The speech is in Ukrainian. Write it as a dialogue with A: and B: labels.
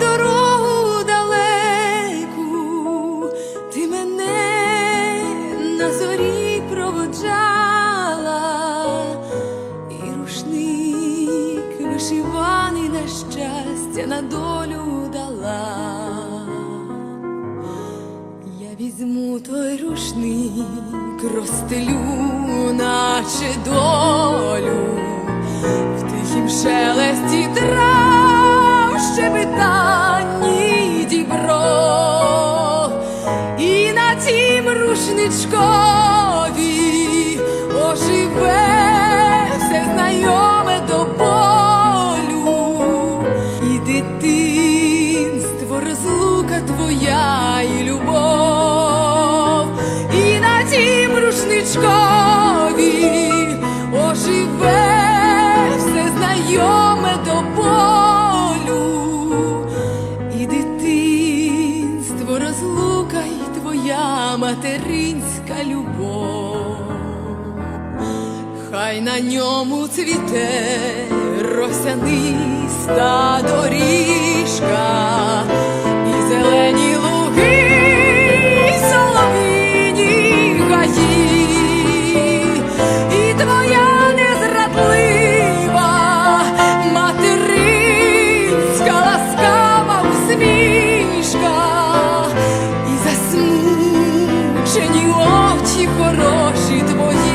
A: дорогу далеку ти мене на зорі проводжала, і рушник вишиваний на щастя на долю дала. Я візьму той рушник, розстелю, наче долю, в тихім шелесті тім материнська любов, хай на ньому цвіте росяниста доріжка і зелені луги, і соловіні і твоя незрадлива материнська ласкава усмішка. очі твої.